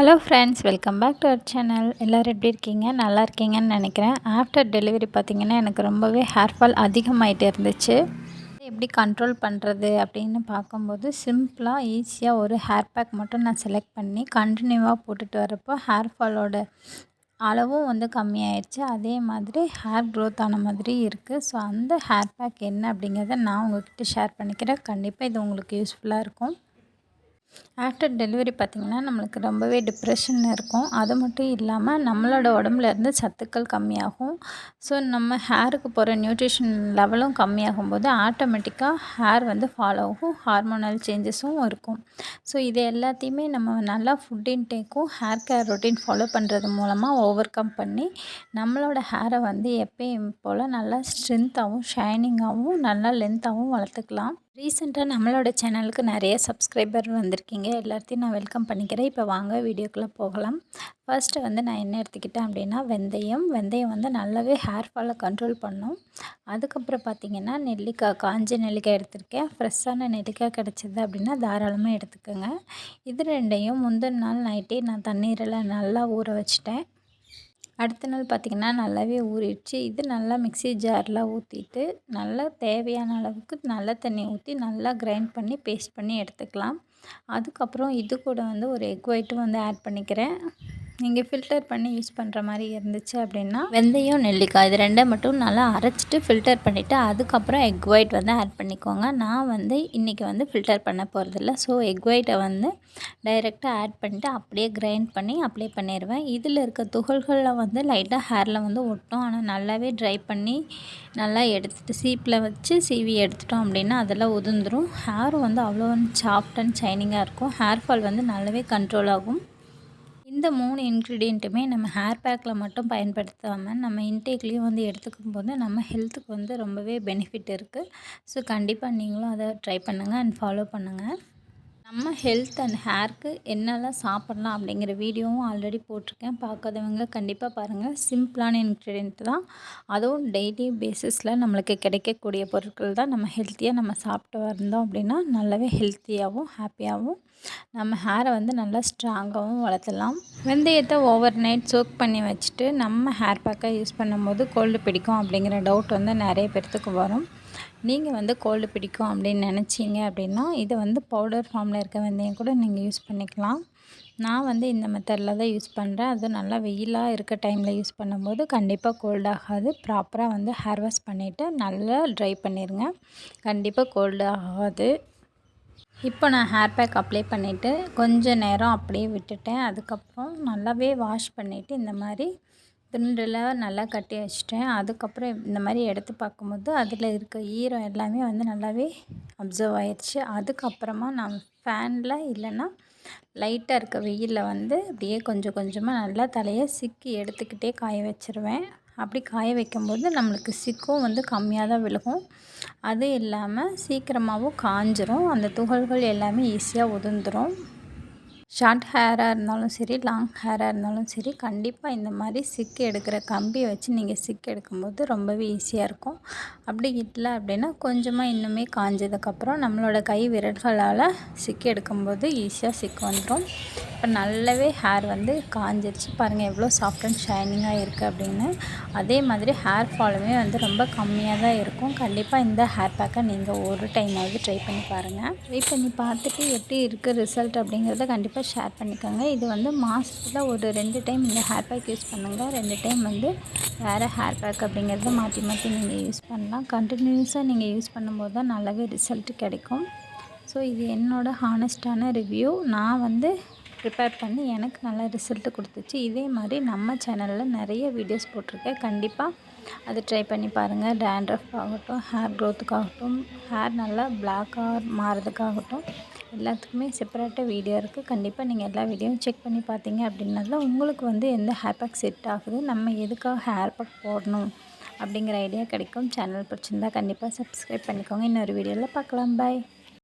Hello friends welcome back to our channel எல்லோரும் எப்படி இருக்கீங்க? நல்லா இருக்கீங்கன்னு நினைக்கிறேன். ஆஃப்டர் டெலிவரி பார்த்திங்கன்னா எனக்கு ரொம்பவே ஹேர் ஃபால் அதிகமாகிட்டே இருந்துச்சு எப்படி கண்ட்ரோல் பண்ணுறது அப்படின்னு பார்க்கும்போது சிம்பிளாக ஈஸியாக ஒரு ஹேர் பேக் மட்டும் நான் செலக்ட் பண்ணி கண்டினியூவாக போட்டுட்டு வரப்போ ஹேர் ஃபாலோட அளவும் வந்து கம்மியாயிடுச்சு அதே மாதிரி ஹேர் க்ரோத் ஆன மாதிரி இருக்குது ஸோ அந்த ஹேர் பேக் என்ன அப்படிங்கிறத நான் உங்கள்கிட்ட ஷேர் பண்ணிக்கிறேன். கண்டிப்பாக இது உங்களுக்கு யூஸ்ஃபுல்லாக இருக்கும். ஆஃப்டர் டெலிவரி பார்த்திங்கன்னா நம்மளுக்கு ரொம்பவே டிப்ரெஷன் இருக்கும். அது மட்டும் இல்லாமல் நம்மளோட உடம்புல இருந்து சத்துக்கள் கம்மியாகும். ஸோ நம்ம ஹேருக்கு போகிற நியூட்ரிஷன் லெவலும் கம்மியாகும் போது ஆட்டோமேட்டிக்காக ஹேர் வந்து ஃபாலோ ஆகும். ஹார்மோனல் சேஞ்சஸும் இருக்கும். ஸோ இது எல்லாத்தையுமே நம்ம நல்லா ஃபுட் இன்டேக்கும் ஹேர் கேர் ரொட்டீன் ஃபாலோ பண்ணுறது மூலமாக ஓவர் கம் பண்ணி நம்மளோட ஹேரை வந்து எப்பயும் போல் நல்லா ஸ்ட்ரென்த்தாகவும் ஷைனிங்காகவும் நல்லா லென்த்தாகவும் வளர்த்துக்கலாம். ரீசெண்டாக நம்மளோட சேனலுக்கு நிறைய சப்ஸ்கிரைபர் வந்திருக்கீங்க. எல்லாத்தையும் நான் வெல்கம் பண்ணிக்கிறேன். இப்போ வாங்க வீடியோக்குள்ளே போகலாம். ஃபர்ஸ்ட்டு வந்து நான் என்ன எடுத்துக்கிட்டேன் அப்படின்னா வெந்தயம். வெந்தயம் வந்து நல்லாவே ஹேர் ஃபாலை கண்ட்ரோல் பண்ணும். அதுக்கப்புறம் பார்த்திங்கன்னா நெல்லிக்காய் காஞ்ச நெல்லிக்காய் எடுத்திருக்கேன். ஃப்ரெஷ்ஷான நெல்லிக்காய் கிடச்சிது அப்படின்னா தாராளமாக எடுத்துக்கோங்க. இது ரெண்டையும் முந்தின நாள் நைட்டே நான் தண்ணீரில் நல்லா ஊற வச்சிட்டேன். அடுத்த நாள் பார்த்திங்கன்னா நல்லாவே ஊறிடுச்சு. இது நல்லா மிக்சி ஜாரில் ஊற்றிட்டு நல்லா தேவையான அளவுக்கு நல்ல தண்ணி ஊற்றி நல்லா கிரைண்ட் பண்ணி பேஸ்ட் பண்ணி எடுத்துக்கலாம். அதுக்கப்புறம் இது கூட வந்து ஒரு எக் ஒயிட்டும் வந்து ஆட் பண்ணிக்கிறேன். நீங்கள் ஃபில்டர் பண்ணி யூஸ் பண்ணுற மாதிரி இருந்துச்சு அப்படின்னா வெந்தயம் நெல்லிக்காய் இது ரெண்டை மட்டும் நல்லா அரைச்சிட்டு ஃபில்டர் பண்ணிவிட்டு அதுக்கப்புறம் எக் ஒயிட் வந்து ஆட் பண்ணிக்கோங்க. நான் வந்து இன்றைக்கி வந்து ஃபில்டர் பண்ண போகிறதில்ல ஸோ எக் ஒயிட்டை வந்து டைரெக்டாக ஆட் பண்ணிவிட்டு அப்படியே கிரைண்ட் பண்ணி அப்ளை பண்ணிடுவேன். இதில் இருக்க துகள்களில் வந்து லைட்டாக ஹேரில் வந்து ஒட்டும். ஆனால் நல்லாவே ட்ரை பண்ணி நல்லா எடுத்துகிட்டு சீப்பில் வச்சு சீவி எடுத்துட்டோம் அப்படின்னா அதெல்லாம் உதிர்ந்துடும் ஹேர் வந்து அவ்வளோ சாஃப்ட் அண்ட் ஷைனிங்காக இருக்கும். ஹேர் ஃபால் வந்து நல்லாவே கண்ட்ரோல் ஆகும். இந்த மூணு இன்க்ரீடியண்ட்டுமே நம்ம ஹேர் பேக்கில் மட்டும் பயன்படுத்தாமல் நம்ம இன்டேக்லேயும் வந்து எடுத்துக்கும் போது நம்ம ஹெல்த்துக்கு வந்து ரொம்பவே பெனிஃபிட் இருக்குது ஸோ கண்டிப்பாக நீங்களும் அதை ட்ரை பண்ணுங்கள் அண்ட் ஃபாலோ பண்ணுங்கள் நம்ம ஹெல்த் அண்ட் ஹேர்க்கு என்னெல்லாம் சாப்பிட்லாம் அப்படிங்கிற வீடியோவும் ஆல்ரெடி போட்டிருக்கேன். பார்க்காதவங்க கண்டிப்பாக பாருங்கள் சிம்பிளான இன்க்ரீடியன்ட் தான். அதுவும் டெய்லி பேசிஸில் நம்மளுக்கு கிடைக்கக்கூடிய பொருட்கள் தான். நம்ம ஹெல்த்தியாக நம்ம சாப்பிட்டு வந்தோம் அப்படின்னா நல்லாவே ஹெல்த்தியாகவும் ஹாப்பியாகவும் நம்ம ஹேரை வந்து நல்லா ஸ்ட்ராங்காகவும் வளர்த்தலாம். வெந்தயத்தை ஓவர் நைட் சோக் பண்ணி வச்சுட்டு நம்ம ஹேர் பேக்கை யூஸ் பண்ணும்போது கோல்டு பிடிக்கும் அப்படிங்கிற டவுட் வந்து நிறைய பேர்த்துக்கு வரும். நீங்கள் வந்து கோல்டு பிடிக்கும் அப்படின்னு நினச்சிங்க அப்படின்னா இதை வந்து பவுடர் ஃபார்மில் இருக்க வெந்தயம் கூட நீங்கள் யூஸ் பண்ணிக்கலாம். நான் வந்து இந்த மெத்தடில் தான் யூஸ் பண்ணுறேன் அதுவும் நல்லா வெயிலாக இருக்க டைமில் யூஸ் பண்ணும்போது கண்டிப்பாக கோல்டு ஆகாது. ப்ராப்பராக வந்து ஹேர் வாஷ் பண்ணிவிட்டு நல்லா ட்ரை பண்ணிடுங்க கண்டிப்பாக கோல்டு ஆகாது. இப்போ நான் ஹேர் பேக் அப்ளை பண்ணிவிட்டு கொஞ்சம் நேரம் அப்படியே விட்டுட்டேன். அதுக்கப்புறம் நல்லாவே வாஷ் பண்ணிவிட்டு இந்த மாதிரி துண்டெல்லாம் நல்லா கட்டி வச்சிட்டேன். அதுக்கப்புறம் இந்த மாதிரி எடுத்து பார்க்கும்போது அதில் இருக்க ஈரம் எல்லாமே வந்து நல்லாவே அப்சர்வ் ஆயிடுச்சு. அதுக்கப்புறமா நான் ஃபேனில் இல்லைன்னா லைட்டாக இருக்க வெயிலில் வந்து அப்படியே கொஞ்சம் கொஞ்சமாக நல்லா தலையை சிக்கி எடுத்துக்கிட்டே காய வச்சுருவேன். அப்படி காய வைக்கும்போது நம்மளுக்கு சிக்கும் வந்து கம்மியாக தான் விழுகும். அது இல்லாமல் சீக்கிரமாகவும் காஞ்சிரும். அந்த துகள்கள் எல்லாமே ஈஸியாக உதிர்ந்துடும் ஷார்ட் ஹேராக இருந்தாலும் சரி லாங் ஹேராக இருந்தாலும் சரி கண்டிப்பாக இந்த மாதிரி சிக்கு எடுக்கிற கம்பியை வச்சு நீங்கள் சிக்கு எடுக்கும்போது ரொம்பவே ஈஸியாக இருக்கும். அப்படி இல்லை அப்படின்னா கொஞ்சமாக இன்னுமே காஞ்சதுக்கப்புறம் நம்மளோட கை விரல்களால் சிக்கு எடுக்கும்போது ஈஸியாக சிக்கு வந்துடும் இப்போ நல்லாவே ஹேர் வந்து காஞ்சிருச்சு. பாருங்கள் எவ்வளோ சாஃப்ட் அண்ட் ஷைனிங்காக இருக்குது அப்படின்னு. அதே மாதிரி ஹேர் ஃபாலுமே வந்து ரொம்ப கம்மியாக தான் இருக்கும். கண்டிப்பாக இந்த ஹேர் பேக்கை நீங்கள் ஒரு டைமாவது ட்ரை பண்ணி பாருங்கள் ட்ரை பண்ணி பார்த்துட்டு எப்படி இருக்குது ரிசல்ட் அப்படிங்கிறத கண்டிப்பாக ஷேர் பண்ணிக்கோங்க. இது வந்து மாதத்தில் ஒரு ரெண்டு டைம் இந்த ஹேர் பேக் யூஸ் பண்ணுங்கள் ரெண்டு டைம் வந்து வேறு ஹேர் பேக் அப்படிங்கிறத மாற்றி மாற்றி நீங்கள் யூஸ் பண்ணலாம். கண்டினியூஸாக நீங்கள் யூஸ் பண்ணும்போது தான் நல்லாவே ரிசல்ட் கிடைக்கும். ஸோ இது என்னோடய ஹானஸ்டான ரிவ்யூ நான் வந்து ப்ரிப்பேர் பண்ணி எனக்கு நல்ல ரிசல்ட்டு கொடுத்துச்சு. இதே மாதிரி நம்ம சேனலில் நிறைய வீடியோஸ் போட்டிருக்கேன். கண்டிப்பாக அதை ட்ரை பண்ணி பாருங்கள் டேண்ட்ரஃப் ஆகட்டும் ஹேர் க்ரோத்துக்காகட்டும் ஹேர் நல்லா பிளாக்காக மாறுறதுக்காகட்டும் எல்லாத்துக்குமே செப்பரேட்டாக வீடியோ இருக்குது கண்டிப்பாக நீங்கள் எல்லா வீடியோவும் செக் பண்ணி பார்த்தீங்க அப்படின்னா உங்களுக்கு வந்து எந்த ஹேர் பேக் செட் ஆகுது நம்ம எதுக்காக ஹேர் பேக் போடணும் அப்படிங்கிற ஐடியா கிடைக்கும். சேனல் பிடிச்சிருந்தா கண்டிப்பாக சப்ஸ்கிரைப் பண்ணிக்கோங்க. இன்னொரு வீடியோவில் பார்க்கலாம். பாய்